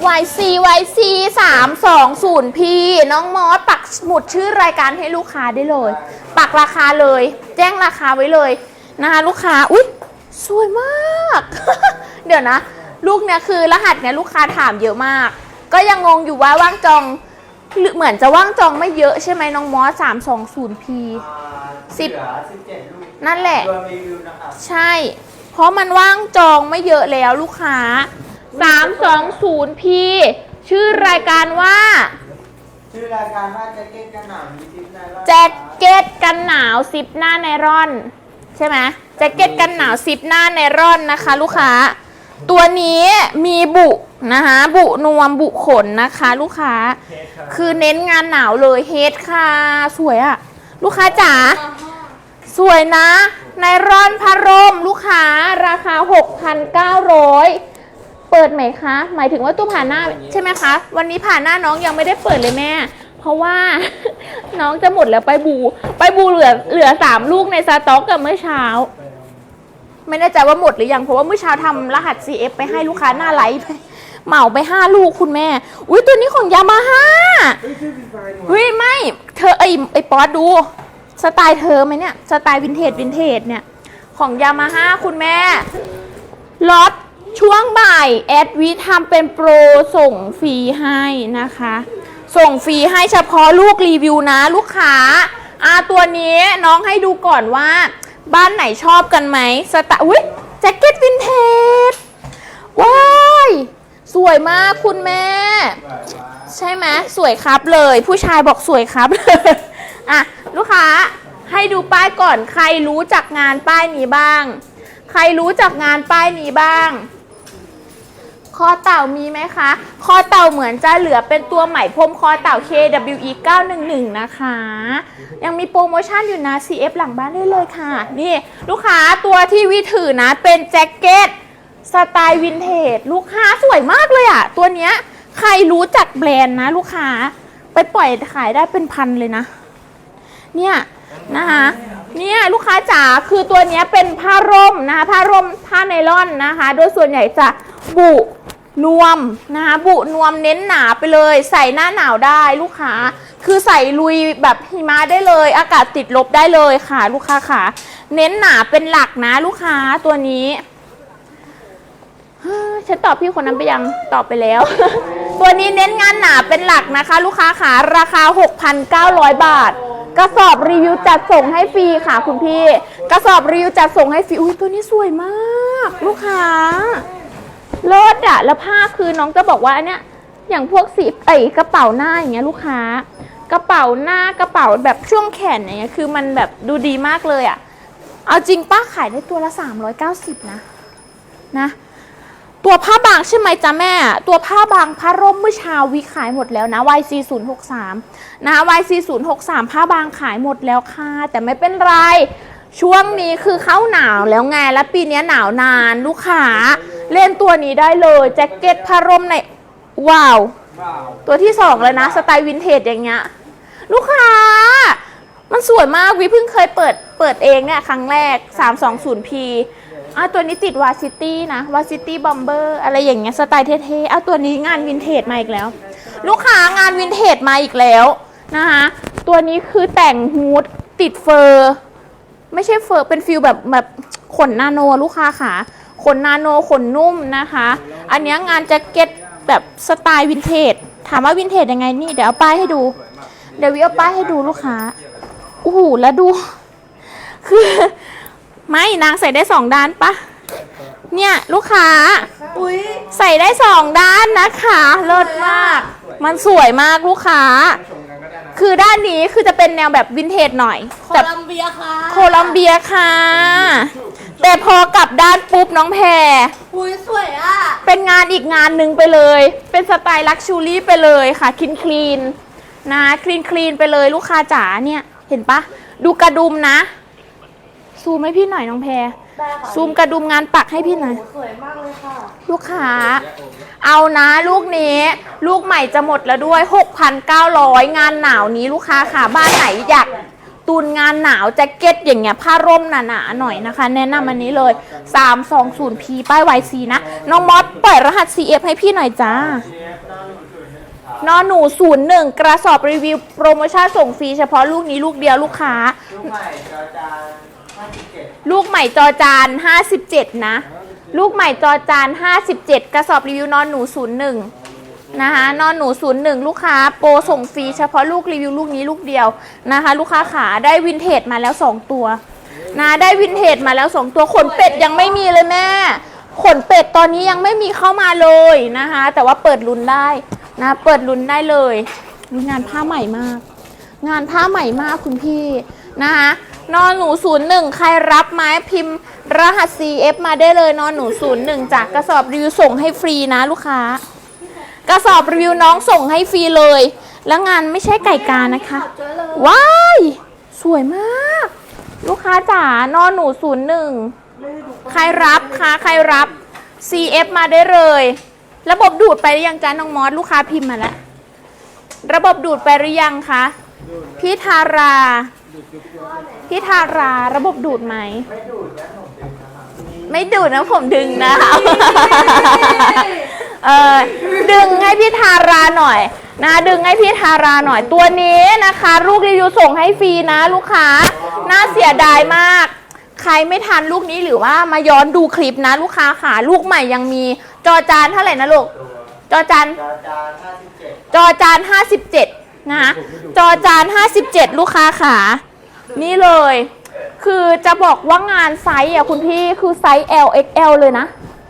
YC YC 320 P น้องมอสปักหมุดชื่อรายการให้ลูกค้าได้เลย ปักราคาเลย แจ้งราคาไว้เลยนะคะลูกค้า อุ๊ย สวยมาก เดี๋ยวนะ ลูกเนี่ยคือรหัสเนี่ยลูกค้าถามเยอะมาก ก็ยังงงอยู่ว่าว่างจองหรือเหมือนจะว่างจองไม่เยอะใช่ไหมน้องมอส320 P สิบเหลือสิบนั่นแหละ ใช่ เพราะมันว่างจองไม่เยอะแล้วลูกค้า 320P ชื่อรายการว่า ชื่อรายการว่าแจ็คเก็ตกันหนาวมีซิปไนลอนแจ็คเก็ตกันหนาวซิปหน้าไนรอน ใช่ไหมแจ็คเก็ตกันหนาวซิปหน้าไนรอนนะคะ ลูกค้า ตัวนี้มีบุนะคะบุนวมบุขนนะคะ ลูกค้า คือเน้นงานหนาวเลยเฮดค่ะ สวยอะลูกค้าจ๋าสวยนะไนรอนพารมลูกค้าราคา 6,900 เปิดไหมคะ หมายถึงว่าตู้ผ่านหน้าใช่ไหมคะ วันนี้ผ่านหน้าน้องยังไม่ได้เปิดเลยแม่ เพราะว่าน้องจะหมดแล้วไปบู ไปบูเหลือเหลือสามลูกในสต็อกกับเมื่อเช้า ไม่แน่ใจว่าหมดหรือยังเพราะว่าเมื่อเช้าทำรหัส CF ไปให้ลูกค้าหน้าไลฟ์เหมาไปห้าลูกคุณแม่ อุ้ยตัวนี้ของยามาฮ่าอฟรีไฟล์นี่หว่าเฮ้ยไม่เธอไอไอป๊อตดู สไตล์เธอไหมเนี่ย สไตล์วินเทจวินเทจเนี่ย ของยามาฮ่าคุณแม่ล็อต ช่วงบ่ายแอดวิทำเป็นโปรส่งฟรีให้นะคะ ส่งฟรีให้เฉพาะลูกรีวิวนะลูกค้าอาตัวนี้น้องให้ดูก่อนว่า บ้านไหนชอบกันไหมสตล์อุ้ยแจ็คเก็ตวินเทจว้ายสวยมากคุณแม่ ใช่ไหมสวยครับเลย ผู้ชายบอกสวยครับอะลูกค้าให้ดูป้ายก่อนใครรู้จักงานป้ายนี้บ้าง ใครรู้จักงานป้ายนี้บ้าง คอเต่ามีไหมคะ คอเต่าเหมือนจะเหลือเป็นตัวใหม่พรมคอเต่า KWE 911 นะคะ ยังมีโปรโมชั่นอยู่นะ CF หลังบ้านได้เลยค่ะ นี่ลูกค้าตัวที่วิถือนะเป็นแจ็คเก็ตสไตล์วินเทจลูกค้าสวยมากเลยอะตัวเนี้ยใครรู้จักแบรนด์นะลูกค้า ไปปล่อยขายได้เป็นพันเลยนะ เนี่ยนะคะเนี่ยลูกค้าจ๋าคือตัวเนี้ยเป็นผ้าร่มนะคะผ้าร่มผ้าไนล่อนนะคะ โดยส่วนใหญ่จะบุ นวมนะคะบุนวมเน้นหนาไปเลย ใส่หน้าหนาวได้ลูกค้า คือใส่ลุยแบบหิมะได้เลย อากาศติดลบได้เลยค่ะ ลูกค้าค่ะ เน้นหนาเป็นหลักนะลูกค้าตัวนี้ฉันตอบพี่คนนั้นไปยังตอบไปแล้ว ตัวนี้เน้นงานหนาเป็นหลักนะคะ ลูกค้าขาราคา 6,900 บาท กระสอบรีวิวจัดส่งให้ฟรีค่ะ คุณพี่ กระสอบรีวิวจัดส่งให้ฟรีอุ้ยตัวนี้สวยมาก ลูกค้า เลิศอะแล้วผ้าคือน้องจะบอกว่าอันเนี้ยอย่างพวกสีไอกระเป๋าหน้าอย่างเงี้ยลูกค้า กระเป๋าหน้ากระเป๋าแบบช่วงแขนอย่างเงี้ยคือมันแบบดูดีมากเลยอะเอาจริงป้าขายได้ตัวละ390นะนะตัวผ้าบางใช่ไหมจ๊ะแม่ ตัวผ้าบางผ้าร่มเมื่อเช้าวิขายหมดแล้วนะ YC 0 6 3นะคะ YC 0 6 3ผ้าบางขายหมดแล้วค่ะ แต่ไม่เป็นไร ช่วงนี้คือเข้าหนาวแล้วไง และปีนี้หนาวนานลูกค้า เล่นตัวนี้ได้เลยแจ็คเก็ตผ้าร่มในว้าวว้าว ตัวที่สองเลยนะ สไตล์วินเทจอย่างเงี้ย ลูกค้า มันสวยมากวิเพิ่งเคยเปิดเปิดเองเนี่ย ครั้งแรก 320p อะตัวนี้ติดวาซิตี้นะวาซิตี้บอมเบอร์อะไรอย่างเงี้ยสไตล์เท่ๆเอาตัวนี้งานวินเทจมาอีกแล้ว ลูกค้างานวินเทจมาอีกแล้วนะคะตัวนี้คือแต่งฮูดติดเฟอร์ ไม่ใช่เฟอร์เป็นฟิลแบบแบบขนนาโนลูกค้าค่ะข นนาโนขนนุ่มนะคะ อันเนี้ยงานแจ็คเก็ตแบบสไตล์วินเทจ ถามว่าวินเทจยังไงนี่ เดี๋ยวเอาป้ายให้ดู เดี๋ยววิเอาป้ายให้ดูลูกค้าโอ้โหแล้วดู คือ ไม่นางใส่ได้สองด้านปะเนี่ย ลูกค้าอุ้ยใส่ได้สองด้านนะคะ เลิศมาก มันสวยมากลูกค้าชมกันก็ได้นะคือด้านนี้คือจะเป็นแนวแบบวินเทจหน่อย โคแต่ลัมเบียค่ะ โคลัมเบียค่ะ แต่พอกลับด้านปุ๊บน้องแพร อุ้ยสวยอะ เป็นงานอีกงานหนึ่งไปเลย เป็นสไตล์ลักชูรี่ไปเลยค่ะคลีนคลีนนะคลีนคลีนไปเลยลูกค้าจ๋าเนี่ยเห็นปะดูกระดุมนะ ซูมให้พี่หน่อยน้องแพร ได้ค่ะซูมกระดุมงานปักให้พี่หน่อยโอ้สวยมากเลยค่ะ ลูกค้า เอานะลูกนี้ ลูกใหม่จะหมดแล้วด้วย 6,900 งานหนาวนี้ลูกค้าค่ะ บ้านไหนอยาก ตุนงานหนาวแจ็คเก็ตอย่างเงี้ยผ้าร่มหนาๆหน่อยนะคะ แนะนำอันนี้เลย 320P ป้าย YC นะ น้องมอสเปิดรหัส CF ให้พี่หน่อยจ้านอหนูศูนย์หนึ่งกระสอบรีวิว โปรโมชั่นส่งฟรีเฉพาะลูกนี้ลูกเดียวลูกค้า ลูกใหม่จอจานห้าสิบเจ็ดลูกใหม่จอจาน57 นะ ลูกใหม่จอจาน 57 กระสอบรีวิวนอนหนู 01 นะคะนอนหนู 01 ลูกค้าโปรส่งฟรีเฉพาะลูกรีวิวลูกนี้ลูกเดียวนะคะ ลูกค้าขาได้วินเทจมาแล้ว 2 ตัวนะได้วินเทจมาแล้ว 2 ตัวขนเป็ดยังไม่มีเลยแม่ขนเป็ดตอนนี้ยังไม่มีเข้ามาเลยนะคะ แต่ว่าเปิดลุ้นได้นะเปิดลุ้นได้เลยงานผ้าใหม่มาก งานผ้าใหม่มากคุณพี่นะคะนอนหนูศูนย์หนึ่งใครรับไม้พิมพ์รหัส CF มาได้เลยนอนหนูศูนย์หนึ่งจากกระสอบรีวิวส่งให้ฟรีนะลูกค้า กระสอบรีวิวน้องส่งให้ฟรีเลย แล้วงานไม่ใช่ไก่กานะคะเจอเลยว้าย สวยมาก ลูกค้าจ๋านอนหนูศูนย์หนึ่งใครรับคะใครรับ CF มาได้เลย ระบบดูดไปหรือยังจ้าน้องมอสลูกค้าพิมพ์มาแล้ว ระบบดูดไปหรือยังคะพี่ทาราพี่ทาราระบบดูดไหม ไม่ดูดนะผมดึงนะ เออดึงให้พี่ทาราหน่อยนะดึงให้พี่ทาราหน่อยตัวนี้นะคะ ลูกรีวิวส่งให้ฟรีนะลูกค้า น่าเสียดายมาก ใครไม่ทันลูกนี้หรือว่ามาย้อนดูคลิปนะลูกค้าขาลูกใหม่ยังมีจอจานเท่าไหร่นะลูก จอจานจอจานห้าสิบเจ็ดจอจาน57นะคะจอจาน57ลูกค้าขานี่เลย คือจะบอกว่างานไซส์อะคุณพี่คือไซส์ L XL เลยนะ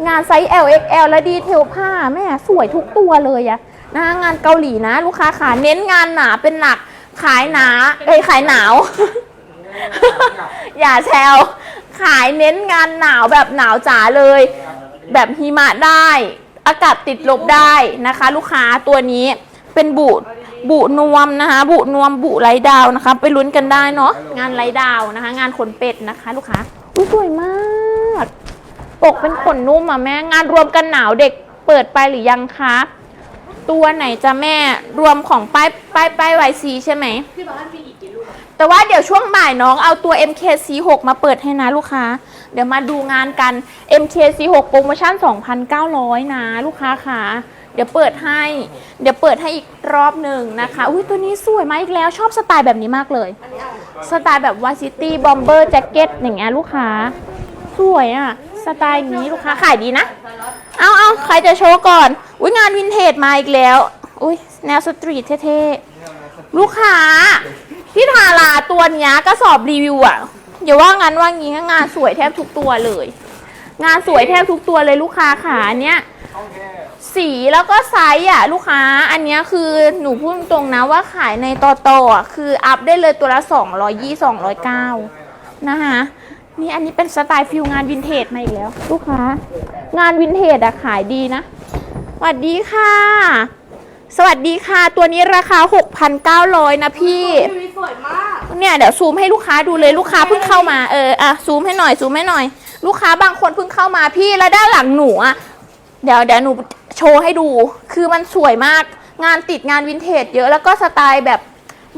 งานไซส์ L XL และดีเทลผ้าแม่สวยทุกตัวเลยอะนะงานเกาหลีนะ ลูกค้าขาเน้นงานหนาเป็นหนักขายหนาเอ้ยขายหนาว อย่าแซวขายเน้นงานหนาวแบบหนาวจ๋าเลย แบบหิมะได้ อากาศติดลบได้นะคะ ลูกค้าตัวนี้เป็นบุบุนวมนะคะ บุนวมบุไรดาวนะคะ ไปลุ้นกันได้เนาะงานไรดาวนะคะ งานขนเป็ดนะคะ ลูกค้าอุ้ยสวยมาก ปกเป็นขนนุ่มอะแม่งานรวมกันหนาวเด็กเปิดไปหรือยังคะ ตัวไหนจะแม่รวมของป้ายป้ายป้ายไวซีใช่ไหมพี่บ้านมีอีกกี่ลูกแต่ว่าเดี๋ยวช่วงบ่ายน้องเอาตัว MKC6 มาเปิดให้นะลูกค้า เดี๋ยวมาดูงานกัน MKC6 โปรโมชั่น 2,900 นะลูกค้าค่ะเดี๋ยวเปิดให้ เดี๋ยวเปิดให้อีกรอบหนึ่งนะคะอุ้ยตัวนี้สวยมากอีกแล้วชอบสไตล์แบบนี้มากเลย สไตล์แบบวาซิตี้บอมเบอร์แจ็คเก็ตอย่างเงี้ยลูกค้า สวยอะ สไตล์นี้ลูกค้าขายดีนะ เอาเอาใครจะโชว์ก่อน อุ้ยงานวินเทจมาอีกแล้ว อุ้ยแนวสตรีทเท่ๆ ลูกค้า ที่ทาราตัวเนี้ยก็สอบรีวิวอะอย่าว่างั้นว่างี้งานสวยแทบทุกตัวเลย งานสวยแทบทุกตัวเลยลูกค้าขาเนี้ยสีแล้วก็ไซส์อะลูกค้าอันเนี้ยคือหนูพูดตรงๆนะว่าขายในตอตอะคืออัพได้เลยตัวละ 220 209นะคะ นี่อันนี้เป็นสไตล์ฟิลงานวินเทจมาอีกแล้ว ลูกค้า งานวินเทจอะขายดีนะสวัสดีค่ะ สวัสดีค่ะ ตัวนี้ราคา 6,900 นะพี่พี่วิสวยมากเนี่ยเดี๋ยวซูมให้ลูกค้าดูเลยลูกค้าเพิ่งเข้ามาเอออะซูมให้หน่อยซูมให้หน่อย ลูกค้าบางคนเพิ่งเข้ามาพี่แล้วด้านหลังหนูอะเดี๋ยวเดี๋ยวหนูโชว์ให้ดู คือมันสวยมากงานติดงานวินเทจเยอะแล้วก็สไตล์แบบ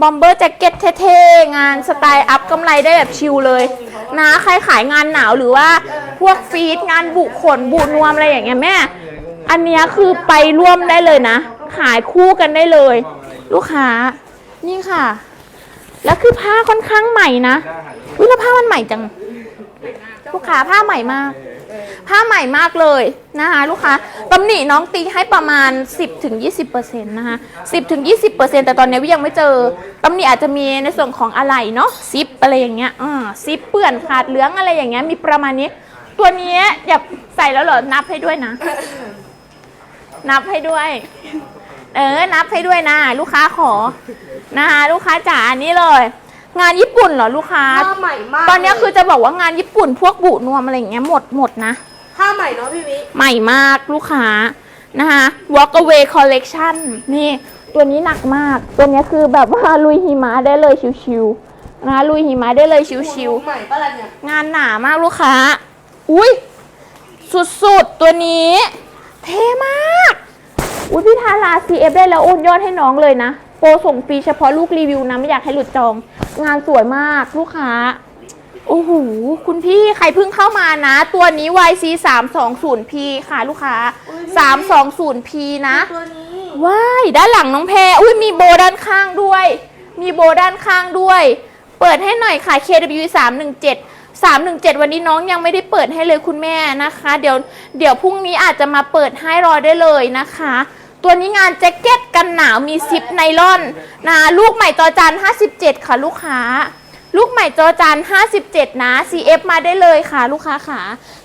บอมเบอร์แจ็คเก็ตเท่ๆ งานสไตล์อัพกำไรได้แบบชิลเลย นะใครขายงานหนาวหรือว่าพวกฟีดงานบุขนบุนวมอะไรอย่างเงี้ยแม่ อันเนี้ยคือไปร่วมได้เลยนะ ขายคู่กันได้เลย ลูกค้า นี่ค่ะ แล้วคือผ้าค่อนข้างใหม่นะอุ้ยแล้วผ้ามันใหม่จัง ลูกค้าผ้าใหม่มาก ผ้าใหม่มากเลยนะคะลูกค้าตำหนิน้องตีให้ประมาณ 10-20%นะคะ10-20%แต่ตอนนี้วิยังไม่เจอตำหนิอาจจะมีในส่วนของอะไหล่เนาะซิปอะไรอย่างเงี้ยอ่าซิปเปื่อนขาดเหลืองอะไรอย่างเงี้ยมีประมาณนี้ ตัวนี้อย่าใส่แล้วเหรอนับให้ด้วยนะ นับให้ด้วย เออนับให้ด้วยนะ ลูกค้าขอนะคะลูกค้าจ๋าอันนี้เลย งานญี่ปุ่นเหรอลูกค้า ผ้าใหม่มากตอนนี้คือจะบอกว่างานญี่ปุ่นพวกบุนวมอะไรอย่างเงี้ยหมดหมดนะ ผ้าใหม่เนาะพี่วิ ใหม่มากลูกค้านะคะ walk away collection นี่ ตัวนี้หนักมาก ตัวนี้คือแบบว่าลุยหิมะได้เลยชิวๆนะคะลุยหิมะได้เลยชิวใหม่ปะล่ะเนี่ยๆงานหนามากลูกค้า อุ้ยสุดๆ ตัวนี้ เท่มาก อุ้ยพี่ทารา CF ได้แล้วโอนยอดให้น้องเลยนะ โปรส่งฟรีเฉพาะลูกรีวิวนะ ไม่อยากให้หลุดจอง งานสวยมากลูกค้า โอ้โห คุณพี่ใครเพิ่งเข้ามานะ ตัวนี้ YC 3 2 0 P ค่ะลูกค้า 3 2 0 P นะ ตัวนี้ว้ายด้านหลังน้องแพรอุ้ยมีโบด้านข้างด้วย มีโบด้านข้างด้วย เปิดให้หน่อยค่ะ KW 317 317 วันนี้น้องยังไม่ได้เปิดให้เลยคุณแม่นะคะ เดี๋ยวเดี๋ยวพรุ่งนี้อาจจะมาเปิดให้รอได้เลยนะคะ ตัวนี้งานแจ็คเก็ตกันหนาวมีซิปไนลอนนะลูกใหม่จอจาน57 ค่ะลูกค้า ลูกใหม่จอจาน57 นะ CF มาได้เลยค่ะ ลูกค้าค่ะ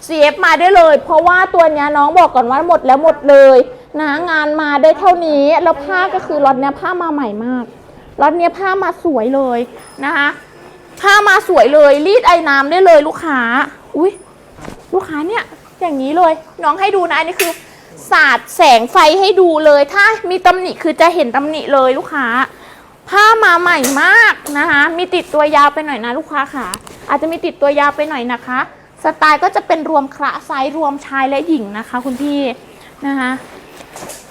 CF มาได้เลย เพราะว่าตัวนี้น้องบอกก่อนว่าหมดแล้วหมดเลยนะงานมาได้เท่านี้แล้วผ้าก็คือล็อตเนี้ยผ้ามาใหม่มากล็อตเนี้ยผ้ามาสวยเลยนะคะผ้ามาสวยเลยรีดไอ้น้ำได้เลยลูกค้า อุ้ยลูกค้าเนี่ยอย่างนี้เลย น้องให้ดูนะอันนี้คือ สาดแสงไฟให้ดูเลย ถ้ามีตำหนิคือจะเห็นตำหนิเลยลูกค้า ผ้ามาใหม่มากนะคะ มีติดตัวยาวไปหน่อยนะลูกค้าค่ะ อาจจะมีติดตัวยาวไปหน่อยนะคะ สไตล์ก็จะเป็นรวมคระไซส์รวมชายและหญิงนะคะ คุณพี่นะคะ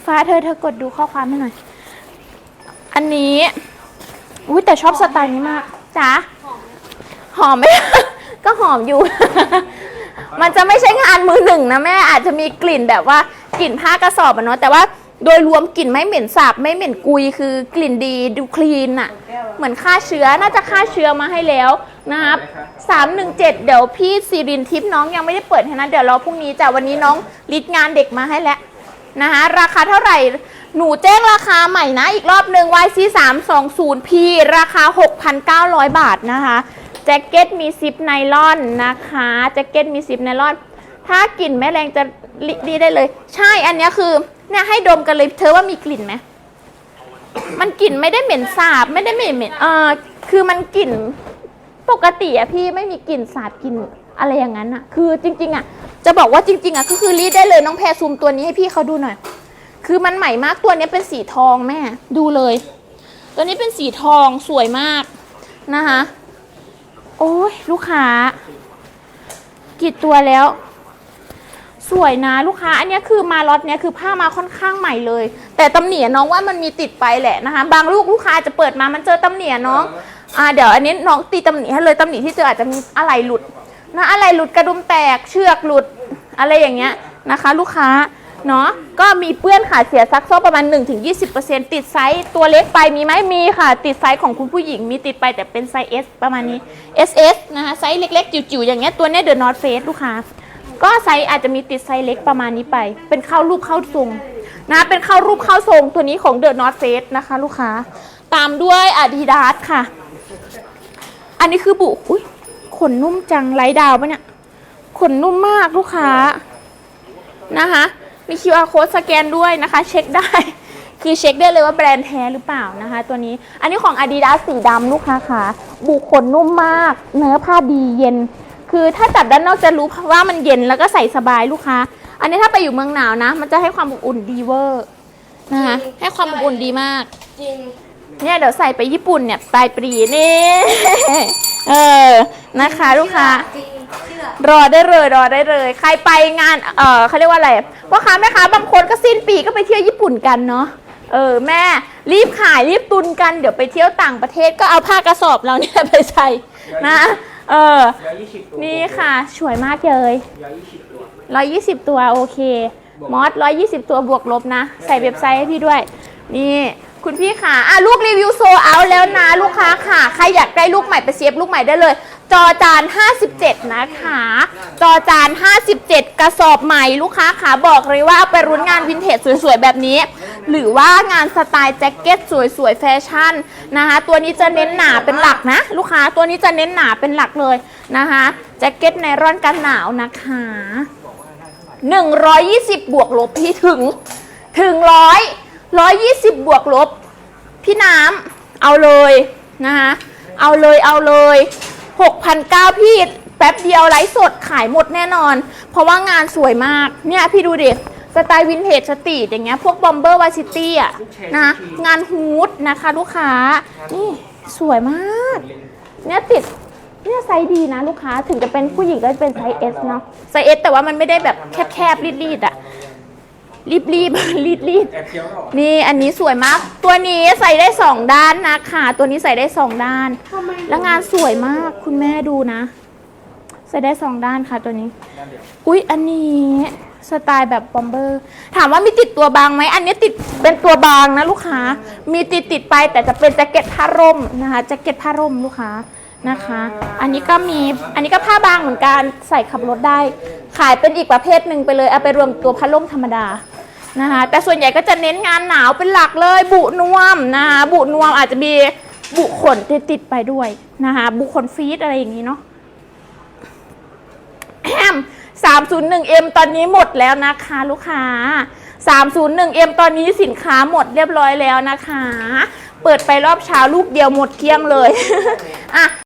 ฟ้าเธอเธอกดดูข้อความให้หน่อย อันนี้ อุ้ยแต่ชอบสไตล์นี้มากจ้าหอมไหม ก็หอมอยู่ มันจะไม่ใช่งานมือหนึ่งนะแม่อาจจะมีกลิ่นแบบว่า กลิ่นผ้ากระสอบอะเนาะแต่ว่าโดยรวมกลิ่นไม่เหม็นสาบไม่เหม็นกุยคือกลิ่นดีดูคลีนอะเหมือนฆ่าเชื้อน่าจะฆ่าเชื้อมาให้แล้วนะครับสามหนึ่งเจ็ดเดี๋ยวพี่ซีรินทิพย์น้องยังไม่ได้เปิดให้นะเดี๋ยวรอพรุ่งนี้จ้ะวันนี้น้องลิดงานเด็กมาให้แล้วนะคะราคาเท่าไหร่หนูแจ้งราคาใหม่นะอีกรอบหนึ่ง YC 3 2 0 P ราคา 6,900 บาทนะคะแจ็คเก็ตมีซิปไนลอนนะคะแจ็คเก็ตมีซิปไนลอน ถ้ากลิ่นไม่แรงจะ ดีได้เลย ใช่อันนี้คือเนี่ยให้ดมกันเลยเธอว่ามีกลิ่นไหมมันกลิ่นไม่ได้เหม็นสาบ ไม่ได้เหม็นเหม็นเออคือมันกลิ่นปกติอะพี่ไม่มีกลิ่นสาบกลิ่นอะไรอย่างนั้นอะคือจริง ๆอะจะบอกว่าจริง ๆอะก็คือรีดได้เลยน้องแพรซูมตัวนี้ให้พี่เขาดูหน่อย คือมันใหม่มากตัวนี้เป็นสีทองแม่ ดูเลย ตัวนี้เป็นสีทองสวยมากนะคะ โอ้ยลูกค้า กี่ตัวแล้ว สวยนะลูกค้า อันนี้คือมาล็อตเนี้ยคือผ้ามาค่อนข้างใหม่เลย แต่ตำเหนียน้องว่ามันมีติดไปแหละนะคะ บางลูกลูกค้าจะเปิดมามันเจอตำเหนียน้องอ่าเดี๋ยวอันนี้น้องตีตำหนิให้เลยตำหนิที่เจออาจจะมีอะไรหลุดนะอะไรหลุดกระดุมแตกเชือกหลุดอะไรอย่างเงี้ยนะคะ ลูกค้าเนาะก็มีเปื้อนขาดเสียซักซ้อประมาณ 1-20%ติดไซส์ตัวเล็กไปมีไหมมีค่ะ ติดไซส์ของคุณผู้หญิงมีติดไปแต่เป็นไซส์ S ประมาณนี้ SS นะคะไซส์เล็กๆ จิ๋วๆอย่างเงี้ยตัวเนี้ยเดอะนอตเฟสลูกค้า ก็ไซส์อาจจะมีติดไซส์เล็กประมาณนี้ไป เป็นเข้ารูปเข้าทรงนะเป็นเข้ารูปเข้าทรงตัวนี้ของเดอะนอตเฟสนะคะ ลูกค้า ตามด้วย Adidas ค่ะ อันนี้คือบุอุ้ยขนนุ่มจังไร้ดาวปะเนี่ยขนนุ่มมากลูกค้านะคะมี QR code สแกนด้วยนะคะ เช็คได้ คือเช็คได้เลยว่าแบรนด์แท้หรือเปล่านะคะ ตัวนี้อันนี้ของ Adidas สีดำลูกค้าค่ะ บุขนนุ่มมาก เนื้อผ้าดีเย็น คือถ้าจับด้านนอกจะรู้ว่ามันเย็นแล้วก็ใส่สบายลูกค้า อันนี้ถ้าไปอยู่เมืองหนาวนะ มันจะให้ความอบอุ่นดีเวอร์นะคะให้ความอบอุ่นดีมาก จริง เนี่ยเดี๋ยวใส่ไปญี่ปุ่นเนี่ยปลายปีนี่ เออ นะคะลูกค้า จริงเชื่อรอได้เลยรอได้เลย ใครไปงาน เออเขาเรียกว่าอะไรพ่อค้าแม่ค้าบางคนก็สิ้นปีก็ไปเที่ยวญี่ปุ่นกันเนาะ เออแม่รีบขายรีบตุนกันเดี๋ยวไปเที่ยวต่างประเทศก็เอาผ้ากระสอบเราเนี่ยไปใส่นะ เออ ร้อยยี่สิบตัวนี่ค่ะสวยมากเลยร้อยยี่สิบตัวร้อยยี่สิบตัวโอเค มอสร้อยยี่สิบตัวบวกลบนะ ใส่เว็บไซต์ให้พี่ด้วย นี่ คุณพี่ค่ะอะลูกรีวิวโซเอาแล้วนะลูกค้าค่ะ ใครอยากได้ลูกใหม่ไปเสียบลูกใหม่ได้เลย จอจาน 57 นะคะ จอจาน 57 กระสอบใหม่ลูกค้าค่ะบอกเลยว่าเอาไปรุ้นงานวินเทจสวยๆ แบบนี้ หรือว่างานสไตล์แจ็คเก็ตสวยๆ แฟชั่นนะคะ ตัวนี้จะเน้นหนาเป็นหลักนะ ลูกค้าตัวนี้จะเน้นหนาเป็นหลักเลยนะคะแจ็คเก็ตในร่อนกันหนาวนะคะ 120 บวกลบพี่ถึงถึงร้อย ร้อยยี่สิบบวกลบ พี่น้ำเอาเลยนะคะเอาเลยเอาเลย6,900พี่แป๊บเดียวไลฟ์สดขายหมดแน่นอน เพราะว่างานสวยมาก เนี่ยพี่ดูดิสไตล์วินเทจสตรีทอย่างเงี้ยพวกบอมเบอร์วาซิตี้อะนะงานฮูดนะคะลูกค้า นี่สวยมาก เนี่ยติดเนี่ยไซส์ดีนะลูกค้าถึงจะเป็นผู้หญิงก็เป็นไซส์ S เนาะไซส์ S แต่ว่ามันไม่ได้แบบแคบๆรีดๆอะ่ะ รีบรีบรีบรีบแอบเคี้ยวหรอนี่อันนี้สวยมาก ตัวนี้ใส่ได้สองด้านนะคะตัวนี้ใส่ได้สองด้านทำไมแล้วงานสวยมากคุณแม่ดูนะ ใส่ได้สองด้านค่ะตัวนี้นั่นเดี๋ยวอุ๊ยอันนี้สไตล์แบบบอมเบอร์ ถามว่ามีติดตัวบางไหมอันนี้ติดเป็นตัวบางนะลูกค้า มีติดติดไปแต่จะเป็นแจ็คเก็ตผ้าร่มนะคะแจ็คเก็ตผ้าร่มลูกค้านะคะ อันนี้ก็มีอันนี้ก็ผ้าบางเหมือนกันใส่ขับรถได้ ขายเป็นอีกประเภทหนึ่งไปเลยเอาไปรวมตัวผ้าร่มธรรมดา นะคะแต่ส่วนใหญ่ก็จะเน้นงานหนาวเป็นหลักเลย บุนวมนะคะบุนวมอาจจะมีบุขนติดติดไปด้วยนะคะบุขนฟีดอะไรอย่างนี้เนาะแอม 301M ตอนนี้หมดแล้วนะคะลูกค้า 301M ตอนนี้สินค้าหมดเรียบร้อยแล้วนะคะ เปิดไปรอบเช้าลูกเดียวหมดเกลี้ยงเลยอะ